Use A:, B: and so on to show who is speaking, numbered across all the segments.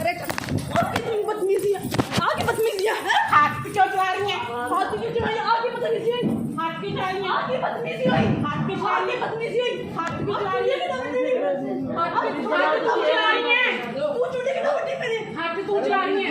A: अरे आपकी तुम बदमीजी आपकी बदमीजी हाथ पे चोट आ रही है। हाथ पे चोट आ रही है आपकी बदमीजी हुई हाथ पे चोट आ रही है। आपकी बदमीजी हुई हाथ पे चोट आ रही है। बदमीजी हुई हाथ पे चोट आ रही है। हाथ पे चोट आ रही है। तू चोटी के तो बटी पे हाथ पे चोट आ रही है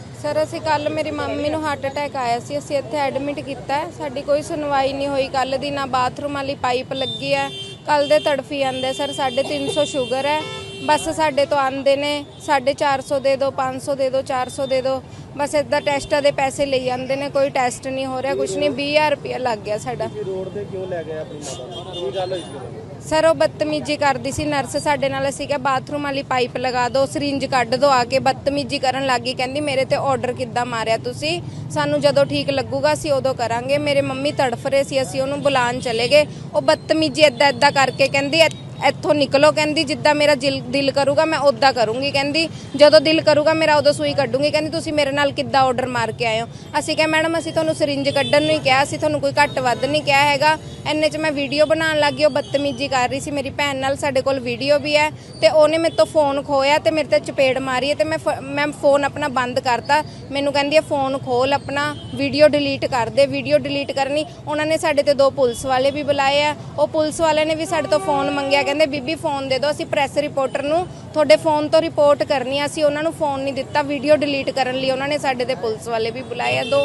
B: ਸਰ, ਅਸੀਂ ਕੱਲ ਮੇਰੀ ਮੰਮੀ ਨੂੰ ਹਾਰਟ ਅਟੈਕ ਆਇਆ ਸੀ। ਅਸੀਂ ਇੱਥੇ ਐਡਮਿਟ ਕੀਤਾ ਹੈ। ਸਾਡੀ ਕੋਈ ਸੁਣਵਾਈ ਨਹੀਂ ਹੋਈ। ਕੱਲ ਦੀ ਨਾ ਬਾਥਰੂਮ ਵਾਲੀ ਪਾਈਪ ਲੱਗੀ ਹੈ। ਕੱਲ ਦੇ ਤੜਫੀ ਜਾਂਦੇ ਸਰ 350 ਸ਼ੂਗਰ ਹੈ। ਬਸ ਸਾਡੇ ਤੋਂ ਆਂਦੇ ਨੇ। 450 ਦੇ ਦਿਓ 500 ਦੇ ਦਿਓ 400 ਦੇ ਦਿਓ ਬਸ ਇਦਾਂ ਟੈਸਟਾਂ ਦੇ ਪੈਸੇ ਲਈ ਜਾਂਦੇ ਨੇ। ਕੋਈ ਟੈਸਟ ਨਹੀਂ ਹੋ ਰਿਹਾ। ਕੁਛ ਨਹੀਂ 20000 ਰੁਪਇਆ ਲੱਗ ਗਿਆ ਸਾਡਾ।
C: ਰੋਡ ਤੇ ਕਿਉਂ ਲੈ ਗਏ ਆਪਣੀ ਮਾਤਾ ਨੂੰ? ਕੀ ਗੱਲ ਹੋਈ ਸੀ
B: ਸਰ, ਉਹ ਬਦਤਮੀਜੀ ਕਰਦੀ ਸੀ। ਨਰਸ ਸਾਡੇ ਨਾਲ ਅਸੀਂ ਕਿਹਾ ਬਾਥਰੂਮ ਵਾਲੀ ਪਾਈਪ ਲਗਾ ਦਿਓ ਸਰਿੰਜ ਕੱਢ ਦਿਓ ਆ ਕੇ ਬਦਤਮੀਜੀ ਕਰਨ ਲੱਗੀ ਕਹਿੰਦੀ, ਮੇਰੇ ਤੇ ਆਰਡਰ ਕਿੱਦਾਂ ਮਾਰਿਆ ਤੁਸੀਂ? ਸਾਨੂੰ ਜਦੋਂ ਠੀਕ ਲੱਗੂਗਾ, ਅਸੀਂ ਉਦੋਂ ਕਰਾਂਗੇ। ਮੇਰੇ ਮੰਮੀ ਤੜਫ ਰਹੇ ਸੀ, ਅਸੀਂ ਉਹਨੂੰ ਬੁਲਾਉਣ ਚਲੇ ਗਏ। ਉਹ ਬਦਤਮੀਜੀ ਏਦਾਂ ਏਦਾਂ ਕਰਕੇ ਕਹਿੰਦੀ ਇੱਥੋਂ ਨਿਕਲੋ ਕਹਿੰਦੀ, ਜਿੱਦਾਂ ਮੇਰਾ ਜਿਲ- ਦਿਲ ਕਰੂਗਾ ਮੈਂ ਉਦਾਂ ਕਰੂੰਗੀ ਕਹਿੰਦੀ। ਜਦੋਂ ਦਿਲ ਕਰੂਗਾ ਮੇਰਾ ਉਦੋਂ ਸੂਈ ਕੱਢੂੰਗੀ ਕਹਿੰਦੀ, ਤੁਸੀਂ ਮੇਰੇ ਨਾਲ ਕਿੱਦਾਂ ਆਰਡਰ ਮਾਰ ਕੇ ਆਏ ਹੋ? ਅਸੀਂ ਕਿਹਾ, ਮੈਡਮ, ਅਸੀਂ ਤੁਹਾਨੂੰ ਸਰਿੰਜ ਕੱਢਣ ਨੂੰ ਹੀ ਕਿਹਾ, ਅਸੀਂ ਤੁਹਾਨੂੰ ਕੋਈ ਘੱਟ ਵੱਧ ਨਹੀਂ ਕਿਹਾ ਹੈਗਾ। ਐਨੇ ਚ ਮੈਂ ਵੀਡੀਓ ਬਣਾਉਣ ਲੱਗੀ, ਉਹ ਬਦਤਮੀਜੀ ਕਰ ਰਹੀ ਸੀ। ਮੇਰੀ ਭੈਣ ਨਾਲ ਸਾਡੇ ਕੋਲ ਵੀਡੀਓ ਵੀ ਹੈ ਤੇ ਉਹਨੇ ਮੇਰੇ ਤੋਂ ਫੋਨ ਖੋਇਆ ਤੇ ਮੇਰੇ ਤੇ ਚਪੇੜ ਮਾਰੀ ਹੈ ਤੇ ਮੈਂ ਫ- ਮੈਂ ਫੋਨ ਆਪਣਾ ਬੰਦ ਕਰਤਾ। ਮੈਨੂੰ ਕਹਿੰਦੀ ਹੈ ਫੋਨ ਖੋਲ ਆਪਣਾ ਵੀਡੀਓ ਡਿਲੀਟ ਕਰ ਦੇ ਵੀਡੀਓ ਡਿਲੀਟ ਕਰਨੀ। ਉਹਨਾਂ ਨੇ ਸਾਡੇ ਤੇ ਦੋ ਪੁਲਿਸ ਵਾਲੇ ਵੀ ਬੁਲਾਏ ਆ। ਉਹ ਪੁਲਿਸ ਵਾਲੇ ਨੇ ਵੀ ਸਾਡੇ ਤੋਂ ਫੋਨ ਮੰਗਿਆ ਕਹਿੰਦੇ, ਬੀਬੀ, ਫੋਨ ਦੇ ਦਿਓ, ਅਸੀਂ ਪ੍ਰੈਸ ਰਿਪੋਰਟਰ ਨੂੰ ਤੁਹਾਡੇ ਫੋਨ ਤੋਂ ਰਿਪੋਰਟ ਕਰਨੀ ਆ। ਅਸੀਂ ਉਹਨਾਂ ਨੂੰ ਫੋਨ ਨਹੀਂ ਦਿੱਤਾ, ਵੀਡੀਓ ਡਿਲੀਟ ਕਰਨ ਲਈ ਉਹਨਾਂ ਨੇ ਸਾਡੇ ਤੇ ਪੁਲਿਸ ਵਾਲੇ ਵੀ ਬੁਲਾਏ ਆ ਦੋ।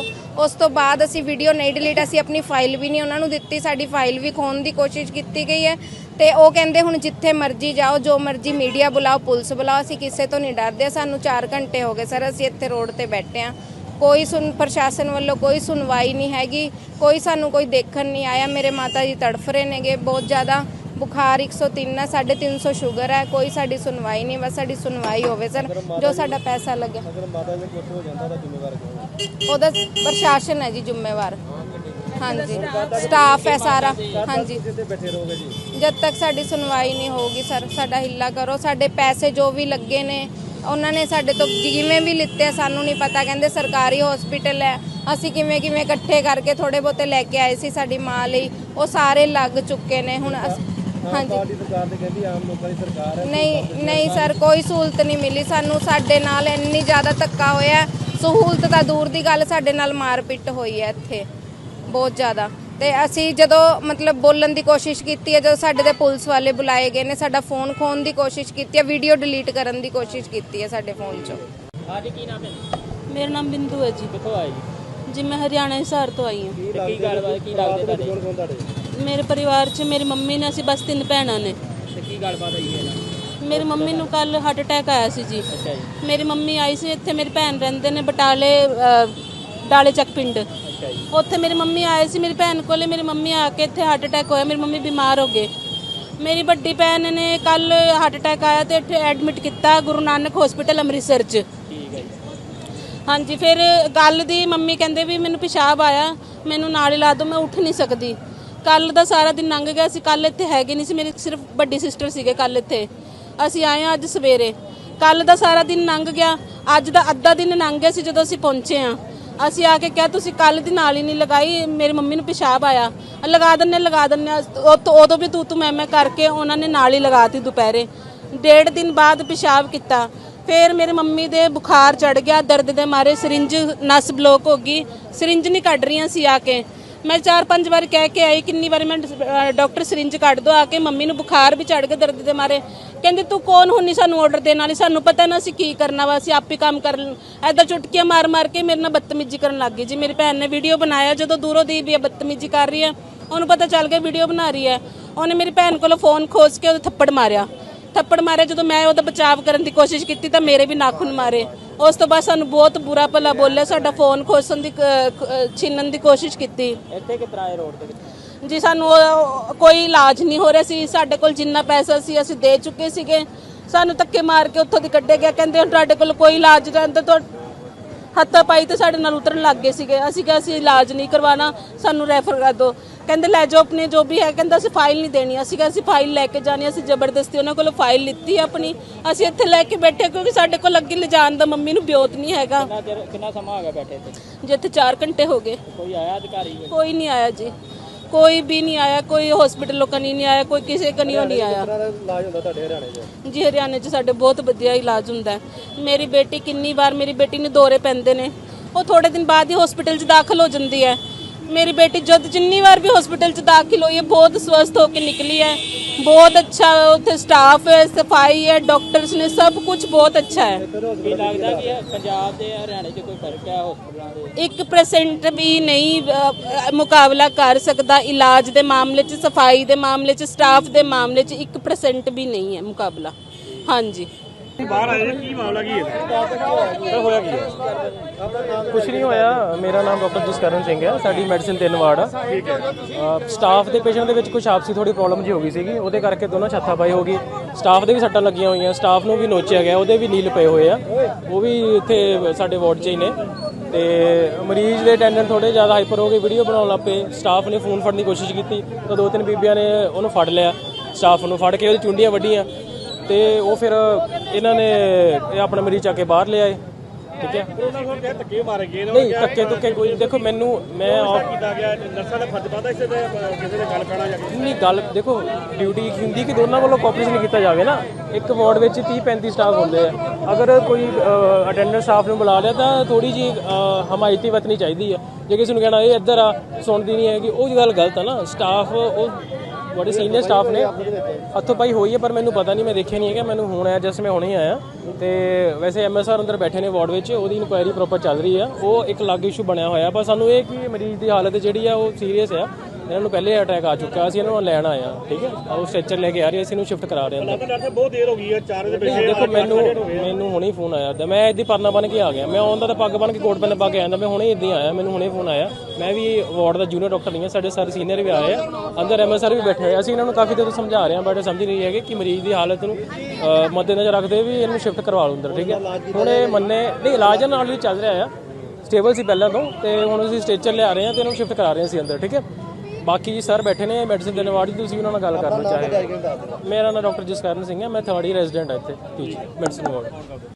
B: ਉਸ ਤੋਂ ਬਾਅਦ ਅਸੀਂ ਵੀਡੀਓ ਨਹੀਂ ਡਿਲੀਟ, ਅਸੀਂ ਆਪਣੀ ਫਾਈਲ ਵੀ ਨਹੀਂ ਉਹਨਾਂ ਨੂੰ ਦਿੱਤੀ, ਸਾਡੀ ਫਾਈਲ ਵੀ ਖੋਣ ਦੀ ਕੋਸ਼ਿਸ਼ ਕੀਤੀ ਗਈ ਹੈ। ਤੇ ਉਹ ਕਹਿੰਦੇ, ਹੁਣ ਜਿੱਥੇ ਮਰਜ਼ੀ ਜਾਓ, ਜੋ ਮਰਜ਼ੀ ਮੀਡੀਆ ਬੁਲਾਓ, ਪੁਲਿਸ ਬੁਲਾਓ, ਅਸੀਂ ਕਿਸੇ ਤੋਂ ਨਹੀਂ ਡਰਦੇ ਸਾਨੂੰ 4 ਘੰਟੇ ਹੋ ਗਏ ਸਰ, ਅਸੀਂ ਇੱਥੇ ਰੋਡ ਤੇ ਬੈਠੇ ਆ। ਕੋਈ ਸੁਣ, ਪ੍ਰਸ਼ਾਸਨ ਵੱਲੋਂ ਕੋਈ ਸੁਣਵਾਈ ਨਹੀਂ ਹੈਗੀ, ਕੋਈ ਸਾਨੂੰ ਕੋਈ ਦੇਖਣ ਨਹੀਂ ਆਇਆ, ਮੇਰੇ ਮਾਤਾ ਜੀ ਤੜਫ ਰਹੇ ਨੇਗੇ, ਬਹੁਤ ਜ਼ਿਆਦਾ ਬੁਖਾਰ 103 ਹੈ 350 ਸ਼ੂਗਰ ਹੈ ਕੋਈ ਸਾਡੀ ਸੁਣਵਾਈ ਨਹੀਂ ਬਸ ਸਾਡੀ ਸੁਣਵਾਈ ਹੋਵੇ ਸਰ ਜੋ ਸਾਡਾ ਪੈਸਾ ਲੱਗਿਆ।
C: ਅਗਰ ਮਾਤਾ ਦੇ ਕੁਝ ਹੋ ਜਾਂਦਾ ਤਾਂ ਜ਼ਿੰਮੇਵਾਰ ਕੌਣ ਹੈ
B: ਉਹਦਾ ਪ੍ਰਸ਼ਾਸਨ ਹੈ ਜੀ ਜ਼ਿੰਮੇਵਾਰ। ਹਾਂਜੀ। ਸਟਾਫ ਹੈ ਸਾਰਾ। ਹਾਂਜੀ। ਜਦ ਤੱਕ ਸਾਡੀ ਸੁਣਵਾਈ ਨਹੀਂ ਹੋਊਗੀ ਸਰ ਸਾਡਾ ਹਿੱਲਾ ਕਰੋ। ਸਾਡੇ ਪੈਸੇ ਜੋ ਵੀ ਲੱਗੇ ਨੇ ਉਹਨਾਂ ਨੇ ਸਾਡੇ ਤੋਂ ਜਿਵੇਂ ਵੀ ਲਿੱਤੇ ਸਾਨੂੰ ਨਹੀਂ ਪਤਾ। ਕਹਿੰਦੇ ਸਰਕਾਰੀ ਹਸਪੀਟਲ ਹੈ। ਅਸੀਂ ਕਿਵੇਂ ਕਿਵੇਂ ਇਕੱਠੇ ਕਰਕੇ ਥੋੜੇ ਬਹੁਤੇ ਲੈ ਕੇ ਆਏ ਸੀ ਸਾਡੀ ਮਾਂ ਲਈ। ਉਹ ਸਾਰੇ ਲੱਗ ਚੁੱਕੇ ਨੇ। ਹੁਣ ਹਾਂਜੀ।
C: ਸਾਡੀ ਸਰਕਾਰ ਤੇ ਕਹਿੰਦੀ ਆਮ ਲੋਕਾਂ ਦੀ ਸਰਕਾਰ ਹੈ
B: ਨਹੀਂ ਨਹੀਂ ਸਰ ਕੋਈ ਸਹੂਲਤ ਨਹੀਂ ਮਿਲੀ ਸਾਨੂੰ। ਸਾਡੇ ਨਾਲ ਇੰਨੀ ਜ਼ਿਆਦਾ ਧੱਕਾ ਹੋਇਆ। ਸਹੂਲਤ ਤਾਂ ਦੂਰ ਦੀ ਗੱਲ ਸਾਡੇ ਨਾਲ ਮਾਰਪਿੱਟ ਹੋਈ ਹੈ ਇੱਥੇ। ਬਹੁਤ ਜ਼ਿਆਦਾ। ਤੇ ਅਸੀਂ ਜਦੋਂ ਮਤਲਬ ਬੋਲਣ ਦੀ ਕੋਸ਼ਿਸ਼ ਕੀਤੀ ਹੈ ਜਦੋਂ ਸਾਡੇ ਤੇ ਪੁਲਿਸ ਵਾਲੇ ਬੁਲਾਏ ਗਏ ਨੇ ਸਾਡਾ ਫੋਨ ਖੋਣ ਦੀ ਕੋਸ਼ਿਸ਼ ਕੀਤੀ ਹੈ ਵੀਡੀਓ ਡਿਲੀਟ ਕਰਨ ਦੀ ਕੋਸ਼ਿਸ਼ ਕੀਤੀ ਹੈ ਸਾਡੇ ਫੋਨ 'ਚੋਂ।
D: ਹਾਂਜੀ ਕੀ ਨਾਮ ਹੈ?
E: ਮੇਰਾ ਨਾਮ ਬਿੰਦੂ ਹੈ ਜੀ।
D: ਕਿੱਥੋਂ ਆਏ ਜੀ?
E: ਜੀ ਮੈਂ ਹਰਿਆਣਾ ਹਿਸਾਰ ਤੋਂ ਆਈ ਹਾਂ।
D: ਕੀ ਗੱਲਬਾਤ ਕੀ ਲੱਗਦੇ ਤੁਹਾਡੇ?
E: ਮੇਰੇ ਪਰਿਵਾਰ 'ਚ ਮੇਰੀ ਮੰਮੀ ਨੇ ਅਸੀਂ ਬਸ ਤਿੰਨ ਭੈਣਾਂ ਨੇ।
D: ਤੇ ਕੀ ਗੱਲਬਾਤ ਹੋਈ ਹੈ?
E: ਮੇਰੀ ਮੰਮੀ ਨੂੰ ਕੱਲ ਹਾਰਟ ਅਟੈਕ ਆਇਆ ਸੀ ਜੀ।
D: ਅੱਛਾ ਜੀ।
E: ਮੇਰੀ ਮੰਮੀ ਆਈ ਸੀ ਇੱਥੇ ਮੇਰੀ ਭੈਣ ਰਹਿੰਦੇ ਨੇ ਬਟਾਲੇ ਅ, ਡਾਲੇ ਚੱਕ ਪਿੰਡ।
D: ਅੱਛਾ ਜੀ।
E: ਉੱਥੇ ਮੇਰੀ ਮੰਮੀ ਆਏ ਸੀ ਮੇਰੀ ਭੈਣ ਕੋਲੇ ਮੇਰੀ ਮੰਮੀ ਆ ਕੇ ਇੱਥੇ ਹਾਰਟ ਅਟੈਕ ਹੋਇਆ ਮੇਰੀ ਮੰਮੀ ਬਿਮਾਰ ਹੋ ਗਏ। ਮੇਰੀ ਵੱਡੀ ਭੈਣ ਨੇ ਕੱਲ ਹਾਰਟ ਅਟੈਕ ਆਇਆ ਤੇ ਇੱਥੇ ਐਡਮਿਟ ਕੀਤਾ ਗੁਰੂ ਨਾਨਕ ਹਸਪੀਟਲ ਅੰਮ੍ਰਿਤਸਰ 'ਚ।
D: ਠੀਕ ਹੈ ਜੀ।
E: ਹਾਂਜੀ ਫਿਰ ਗੱਲ ਦੀ ਮੰਮੀ ਕਹਿੰਦੇ ਵੀ ਮੈਨੂੰ ਪਿਸ਼ਾਬ ਆਇਆ ਮੈਨੂੰ ਨਾਲ ਹੀ ਲਾ ਦਿਓ ਮੈਂ ਉੱਠ ਨਹੀਂ ਸਕਦੀ। ਕੱਲ ਦਾ ਸਾਰਾ ਦਿਨ ਲੰਘ ਗਿਆ ਸੀ ਕੱਲ ਇੱਥੇ ਹੈਗੇ ਨਹੀਂ ਸੀ, ਮੇਰੀ ਸਿਰਫ ਵੱਡੀ ਸਿਸਟਰ ਸੀਗੇ ਕੱਲ ਇੱਥੇ। ਅਸੀਂ ਆਏ ਹਾਂ ਅੱਜ ਸਵੇਰੇ। ਕੱਲ ਦਾ ਸਾਰਾ ਦਿਨ ਲੰਘ ਗਿਆ, ਅੱਜ ਦਾ ਅੱਧਾ ਦਿਨ ਲੰਘ ਗਿਆ ਸੀ ਜਦੋਂ ਅਸੀਂ ਪਹੁੰਚੇ ਹਾਂ। ਅਸੀਂ ਆ ਕੇ ਕਿਹਾ, ਤੁਸੀਂ ਕੱਲ ਦੀ ਨਾਲ ਹੀ ਨਹੀਂ ਲਗਾਈ, ਮੇਰੀ ਮੰਮੀ ਨੂੰ ਪਿਸ਼ਾਬ ਆਇਆ। ਲਗਾ ਦਿੰਨੇ ਲਗਾ ਦਿੰਨੇ ਉਹ ਤੋਂ- ਉਦੋਂ ਵੀ ਤੂੰ ਤੂੰ ਮੈਂ ਮੈਂ ਕਰਕੇ ਉਹਨਾਂ ਨੇ ਨਾਲ ਹੀ ਲਗਾਤੀ ਦੁਪਹਿਰੇ। ਡੇਢ ਦਿਨ ਬਾਅਦ ਪਿਸ਼ਾਬ ਕੀਤਾ। ਫਿਰ ਮੇਰੇ ਮੰਮੀ ਦੇ ਬੁਖਾਰ ਚੜ ਗਿਆ, ਦਰਦ ਦੇ ਮਾਰੇ, ਸਿਰਿੰਜ ਨਸ ਬਲੋਕ ਹੋ ਗਈ। ਸਿਰਿੰਜ ਨਹੀਂ ਕੱਢ ਰਹੀਆਂ ਸੀ ਆ ਕੇ। ਮੈਂ ਚਾਰ ਪੰਜ ਵਾਰ ਕਹਿ ਕੇ ਆਈ, ਕਿੰਨੀ ਵਾਰੀ ਮੈਂ ਡਾਕਟਰ ਸਿਰਿੰਜ ਕੱਢ ਦੋ, ਆ ਕੇ ਮੰਮੀ ਨੂੰ ਬੁਖਾਰ ਵੀ ਚੜ ਗਿਆ ਦਰਦ ਦੇ ਮਾਰੇ। ਕਹਿੰਦੇ, ਤੂੰ ਕੌਣ ਹੁੰਨੀ ਸਾਨੂੰ ਆਰਡਰ ਦੇਣ ਵਾਲੀ? ਸਾਨੂੰ ਪਤਾ ਨਾ ਅਸੀਂ ਕੀ ਕਰਨਾ ਵਾ, ਅਸੀਂ ਆਪ ਹੀ ਕੰਮ ਕਰ ਐਦਾਂ ਚੁਟਕੀਆਂ ਮਾਰ ਮਾਰ ਕੇ ਮੇਰੇ ਨਾਲ ਬਦਤਮੀਜ਼ੀ ਕਰਨ ਲੱਗ ਗਈ। ਜੀ ਮੇਰੀ ਭੈਣ ਨੇ ਵੀਡੀਓ ਬਣਾਇਆ, ਜਦੋਂ ਦੂਰੋਂ ਦੀ ਵੀ ਇਹ ਬਦਤਮੀਜ਼ੀ ਕਰ ਰਹੀ ਹੈ, ਉਹਨੂੰ ਪਤਾ ਚੱਲ ਗਿਆ ਵੀਡੀਓ ਬਣਾ ਰਹੀ ਹੈ। ਉਹਨੇ ਮੇਰੀ ਭੈਣ ਕੋਲੋਂ ਫੋਨ ਖੋਸ ਕੇ ਉਹਦੇ ਥੱਪੜ ਮਾਰਿਆ। ਥੱਪੜ ਮਾਰਿਆ, ਜਦੋਂ ਮੈਂ ਉਹਦਾ ਬਚਾਅ ਕਰਨ ਦੀ ਕੋਸ਼ਿਸ਼ ਕੀਤੀ ਤਾਂ ਮੇਰੇ ਵੀ ਨਾਖੂਨ ਮਾਰੇ। ਉਸ ਤੋਂ ਬਾਅਦ ਸਾਨੂੰ ਬਹੁਤ ਬੁਰਾ ਭਲਾ ਬੋਲਿਆ ਸਾਡਾ ਫੋਨ ਖੋਸਣ ਦੀ ਛੀਨਣ ਦੀ ਕੋਸ਼ਿਸ਼ ਕੀਤੀ।
D: ਇੱਥੇ ਇਹ ਰੋਡ ਤੇ
E: ਜੀ ਸਾਨੂੰ ਕੋਈ ਇਲਾਜ ਨਹੀਂ ਹੋ ਰਿਹਾ ਸੀ। ਸਾਡੇ ਕੋਲ ਜਿੰਨਾ ਪੈਸਾ ਸੀ ਅਸੀਂ ਦੇ ਚੁੱਕੇ ਸੀਗੇ। ਸਾਨੂੰ ਧੱਕੇ ਮਾਰ ਕੇ ਉੱਥੋਂ ਦੀ ਕੱਢਿਆ ਗਿਆ। ਕਹਿੰਦੇ ਹੁਣ ਤੁਹਾਡੇ ਕੋਲ ਕੋਈ ਇਲਾਜ ਨਹੀਂ ਤਾਂ ਹੱਥਾਂ ਪਾਈ ਤੇ ਸਾਡੇ ਨਾਲ ਉਤਰਨ ਲੱਗ ਗਏ ਸੀਗੇ। ਅਸੀਂ ਕਿਹਾ ਅਸੀਂ ਇਲਾਜ ਨਹੀਂ ਕਰਵਾਉਣਾ ਸਾਨੂੰ ਰੈਫਰ ਕਰ ਦਿਓ। ਕਹਿੰਦੇ ਲੈ ਜਾਓ ਆਪਣੇ ਜੋ ਵੀ ਹੈ। ਕਹਿੰਦਾ ਅਸੀਂ ਫਾਈਲ ਨਹੀਂ ਦੇਣੀ। ਅਸੀਂ ਕਿਹਾ ਅਸੀਂ ਫਾਈਲ ਲੈ ਕੇ ਜਾਣੀ ਅਸੀਂ ਜ਼ਬਰਦਸਤੀ ਉਹਨਾਂ ਕੋਲੋਂ ਫਾਈਲ ਲਿੱਤੀ ਆਪਣੀ। ਅਸੀਂ ਇੱਥੇ ਲੈ ਕੇ ਬੈਠੇ ਕਿਉਂਕਿ ਸਾਡੇ ਕੋਲ ਅੱਗੇ ਲਿਜਾਣ ਦਾ ਮੰਮੀ ਨੂੰ ਬਿਓਤ ਨਹੀਂ ਹੈਗਾ।
D: ਕਿੰਨਾ ਸਮਾਂ ਹੋ ਗਿਆ ਬੈਠੇ ਤੇ
E: ਜਿੱਥੇ 4 ਘੰਟੇ ਹੋ ਗਏ।
D: ਕੋਈ ਆਇਆ ਅਧਿਕਾਰੀ?
E: ਕੋਈ ਨਹੀਂ ਆਇਆ ਜੀ। ਕੋਈ ਵੀ ਨਹੀਂ ਆਇਆ ਕੋਈ ਹਸਪੀਟਲ ਲੋਕਾਂ ਨਹੀਂ ਨਹੀਂ ਆਇਆ ਕੋਈ ਕਿਸੇ ਕਨੀਓ ਨਹੀਂ ਆਇਆ।
C: ਦਾ ਇਲਾਜ ਹੁੰਦਾ ਤੁਹਾਡੇ ਹਰਿਆਣੇ 'ਚ?
E: ਜੀ ਹਰਿਆਣੇ 'ਚ ਸਾਡੇ ਬਹੁਤ ਵਧੀਆ ਇਲਾਜ ਹੁੰਦਾ ਹੈ। ਮੇਰੀ ਬੇਟੀ ਕਿੰਨੀ ਵਾਰ ਮੇਰੀ ਬੇਟੀ ਨੂੰ ਦੌਰੇ ਪੈਂਦੇ ਨੇ। ਉਹ ਥੋੜੇ ਦਿਨ ਬਾਅਦ ਹੀ ਹਸਪੀਟਲ 'ਚ ਦਾਖਲ ਹੋ ਜਾਂਦੀ ਹੈ। ਮੇਰੀ ਬੇਟੀ ਜਦ ਜਿੰਨੀ ਵਾਰ ਵੀ ਹਸਪੀਟਲ 'ਚ ਦਾਖਲ ਹੋਈ ਹੈ ਬਹੁਤ ਸਵਸਥ ਹੋ ਕੇ ਨਿਕਲੀ ਹੈ। ਬਹੁਤ ਅੱਛਾ ਉੱਥੇ ਸਟਾਫ ਹੈ ਸਫ਼ਾਈ ਹੈ ਡਾਕਟਰਸ ਨੇ ਸਭ ਕੁਝ ਬਹੁਤ ਅੱਛਾ ਹੈ।
D: ਕੀ ਲੱਗਦਾ ਕਿ ਇਹ ਪੰਜਾਬ ਤੇ ਹਰਿਆਣੇ 'ਚ ਕੋਈ ਫ਼ਰਕ ਹੈ ਹਸਪਤਾਲਾਂ ਦੇ
E: 1% ਵੀ ਨਹੀਂ ਅ, ਮੁਕਾਬਲਾ ਕਰ ਸਕਦਾ। ਇਲਾਜ ਦੇ ਮਾਮਲੇ 'ਚ ਸਫ਼ਾਈ ਦੇ ਮਾਮਲੇ 'ਚ ਸਟਾਫ ਦੇ ਮਾਮਲੇ 'ਚ 1% ਵੀ ਨਹੀਂ ਹੈ ਮੁਕਾਬਲਾ। ਹਾਂਜੀ।
C: ਹੋਇਆ ਕੀ ਹੈ? ਕੁਝ ਨਹੀਂ ਹੋਇਆ। ਮੇਰਾ ਨਾਮ ਡਾਕਟਰ ਜਸਕਰਨ ਸਿੰਘ ਹੈ। ਸਾਡੀ ਮੈਡੀਸਿਨ ਤਿੰਨ ਵਾਰਡ ਆ। ਸਟਾਫ ਦੇ ਪੇਸ਼ੈਂਟ ਦੇ ਵਿੱਚ ਕੁਝ ਆਪਸੀ ਥੋੜੀ ਪ੍ਰੋਬਲਮ ਜੀ ਹੋ ਗਈ ਸੀਗੀ। ਉਹਦੇ ਕਰਕੇ ਦੋਨੋਂ ਛੱਥਾ ਪਾਈ ਹੋ ਗਈ। ਸਟਾਫ ਦੇ ਵੀ ਸੱਟਾਂ ਲੱਗੀਆਂ ਹੋਈਆਂ। ਸਟਾਫ ਨੂੰ ਵੀ ਨੋਚਿਆ ਗਿਆ। ਉਹਦੇ ਵੀ ਨੀਲ ਪਏ ਹੋਏ ਆ। ਉਹ ਵੀ ਇੱਥੇ ਸਾਡੇ ਵਾਰਡ 'ਚ ਹੀ ਨੇ। ਤੇ ਮਰੀਜ਼ ਦੇ ਅਟੈਂਡੈਂਟ ਥੋੜੇ ਜ਼ਿਆਦਾ ਹਾਈਪਰ ਹੋ ਗਏ। ਵੀਡੀਓ ਬਣਾਉਣ ਲੱਗ ਪਏ। ਸਟਾਫ ਨੇ ਫੋਨ ਫੜਨ ਦੀ ਕੋਸ਼ਿਸ਼ ਕੀਤੀ। ਤਾਂ ਦੋ ਤਿੰਨ ਬੀਬੀਆਂ ਨੇ ਉਹਨੂੰ ਫੜ ਲਿਆ। ਸਟਾਫ ਨੂੰ ਫੜ ਕੇ ਉਹਦੀ ਚੁੰਡੀਆਂ ਵੱਡੀਆਂ ਤੇ ਉਹ ਫਿਰ ਇਹਨਾਂ ਨੇ ਇਹ ਆਪਣਾ ਮਰੀਜ਼ ਚੱਕ ਕੇ ਬਾਹਰ ਲਿਆਏ ਠੀਕ ਹੈ।
F: ਉਹਨਾਂ ਕੋਲ ਕਿਹਾ ਧੱਕੇ ਮਾਰੇ ਗਏ ਨੇ
C: ਨਹੀਂ ਧੱਕੇ ਧੁੱਕੇ ਕੋਈ ਦੇਖੋ ਮੈਨੂੰ ਮੈਂ
F: ਕੀਤਾ ਗਿਆ ਨਰਸਾਂ ਦਾ ਫਰਜ਼ ਪਾਦਾ ਇਸੇ ਦੇ ਕਿਸੇ ਦੇ ਗੱਲ ਪੈਣਾ ਜਾਂ
C: ਨਹੀਂ ਗੱਲ ਦੇਖੋ ਡਿਊਟੀ ਕੀ ਹੁੰਦੀ ਕਿ ਦੋਨਾਂ ਵੱਲੋਂ ਕੋਆਪਰੇਸ਼ਨ ਕੀਤਾ ਜਾਵੇ ਨਾ। ਇੱਕ ਵਾਰਡ ਵਿੱਚ 30 35 ਸਟਾਫ ਹੁੰਦੇ ਆ। ਅਗਰ ਕੋਈ ਅਟੈਂਡੈਂਟ ਸਟਾਫ ਨੂੰ ਬੁਲਾ ਲਿਆ ਤਾਂ ਥੋੜੀ ਜੀ ਹਮਾਇਤੀ ਵਰਤਣੀ ਚਾਹੀਦੀ ਹੈ। ਜੇ ਕਿਸੇ ਨੂੰ ਕਹਿਣਾ ਇਹ ਇੱਧਰ ਆ ਸੁਣਦੀ ਨਹੀਂ ਹੈਗੀ ਉਹ ਗੱਲ ਗਲਤ ਆ ਨਾ। ਸਟਾਫ ਉਹ ਬੜੇ ਸੀਨੀਅਰ ਸਟਾਫ ਨੇ। ਹੱਥੋਂ ਪਾਈ ਹੋਈ ਹੈ, ਪਰ ਮੈਨੂੰ ਪਤਾ ਨਹੀਂ, ਮੈਂ ਦੇਖਿਆ ਨਹੀਂ ਹੈਗਾ। ਮੈਨੂੰ ਹੁਣ ਆਇਆ ਜਸ ਮੈਂ ਹੁਣੇ ਆਇਆ। ਤੇ ਵੈਸੇ ਐਮਐਸਆਰ ਅੰਦਰ ਬੈਠੇ ਨੇ ਵਾਰਡ ਵਿੱਚ, ਉਹਦੀ ਇਨਕੁਆਇਰੀ ਪ੍ਰੋਪਰ ਚੱਲ ਰਹੀ ਆ। ਉਹ ਇੱਕ ਅਲੱਗ ਇਸ਼ੂ ਬਣਿਆ ਹੋਇਆ। ਪਰ ਸਾਨੂੰ ਇਹ ਕਿ ਮਰੀਜ਼ ਦੀ ਹਾਲਤ ਜਿਹੜੀ ਆ, ਉਹ ਸੀਰੀਅਸ ਆ। ਇਹਨਾਂ ਨੂੰ ਪਹਿਲੇ ਅਟੈਕ ਆ ਚੁੱਕਾ ਅਸੀਂ ਇਹਨਾਂ ਨੂੰ ਲੈਣ ਆਏ ਆ ਠੀਕ ਹੈ? ਉਹ ਸਟ੍ਰੈਚਰ ਲੈ ਕੇ ਆ ਰਹੀ ਅਸੀਂ ਇਹਨੂੰ ਸ਼ਿਫਟ ਕਰਾ ਰਹੇ ਹਾਂ ਅੰਦਰ।
F: ਨਰਸਾਂ ਬਹੁਤ ਦੇਰ ਹੋ ਗਈ ਹੈ ਚਾਰ ਦੇ ਬੈਠੇ
C: ਦੇਖੋ ਮੈਨੂੰ ਮੈਨੂੰ ਹੁਣੇ ਫੋਨ ਆਇਆ ਤਾਂ ਮੈਂ ਇਹਦੀ ਪਰਨਾ ਬਣ ਕੇ ਆ ਗਿਆ। ਮੈਂ ਆਉਂਦਾ ਤਾਂ ਪੱਗ ਬਣ ਕੇ ਕੋਟ ਪੈਨ ਪਾ ਕੇ ਆਇਆ ਮੈਂ ਹੁਣੇ ਇੱਦਾਂ ਆਇਆ ਮੈਨੂੰ ਹੁਣੇ ਫੋਨ ਆਇਆ। ਮੈਂ ਵੀ ਵਾਰਡ ਦਾ ਜੂਨੀਅਰ ਡਾਕਟਰ ਨਹੀਂ ਹਾਂ ਸਾਡੇ ਸਰ ਸੀਨੀਅਰ ਵੀ ਆਏ ਆ। ਅੰਦਰ ਐਮਐਸਆਰ ਵੀ ਬੈਠੇ ਆ। ਅਸੀਂ ਇਹਨਾਂ ਨੂੰ ਕਾਫੀ ਦੇਰ ਤੋਂ ਸਮਝਾ ਰਹੇ ਹਾਂ ਬਟ ਸਮਝ ਨਹੀਂ ਹੈਗੇ ਕਿ ਮਰੀਜ਼ ਦੀ ਹਾਲਤ ਨੂੰ ਮੱਦੇਨਜ਼ਰ ਰੱਖਦੇ ਵੀ ਇਹਨੂੰ ਸ਼ਿਫਟ ਕਰਵਾ ਲਓ ਅੰਦਰ ਠੀਕ ਹੈ? ਹੁਣ ਇਹ ਮੰਨੇ ਨਹੀਂ ਇਲਾਜ ਨਾਲ ਵੀ ਚੱਲ ਰਿਹਾ ਆ। ਸਟੇਬਲ ਸੀ ਪਹਿਲਾਂ ਤੋਂ ਤੇ ਹੁਣ ਅਸੀਂ ਸਟੇਚਰ ਲਿਆ ਰਹੇ ਹਾਂ ਤੇ ਇਹਨੂੰ ਸ਼ਿਫਟ ਕਰਾ ਰਹੇ ਹਾਂ ਅਸੀਂ ਅੰਦਰ ਠੀਕ ਹੈ? ਬਾਕੀ ਜੀ ਸਰ ਬੈਠੇ ਨੇ ਮੈਡੀਸਿਨ ਦੇਣ ਵਾਲੀ ਤੁਸੀਂ ਉਹਨਾਂ ਨਾਲ ਗੱਲ ਕਰਨਾ ਚਾਹੇ। ਮੇਰਾ ਨਾਮ ਡਾਕਟਰ ਜਸਕਰਨ ਸਿੰਘ ਹੈ ਮੈਂ 3rd ਈਅਰ ਰੈਜ਼ੀਡੈਂਟ ਹਾਂ ਇੱਥੇ ਟੀਚਰ ਮੈਡੀਸਿਨ ਵਾਰਡ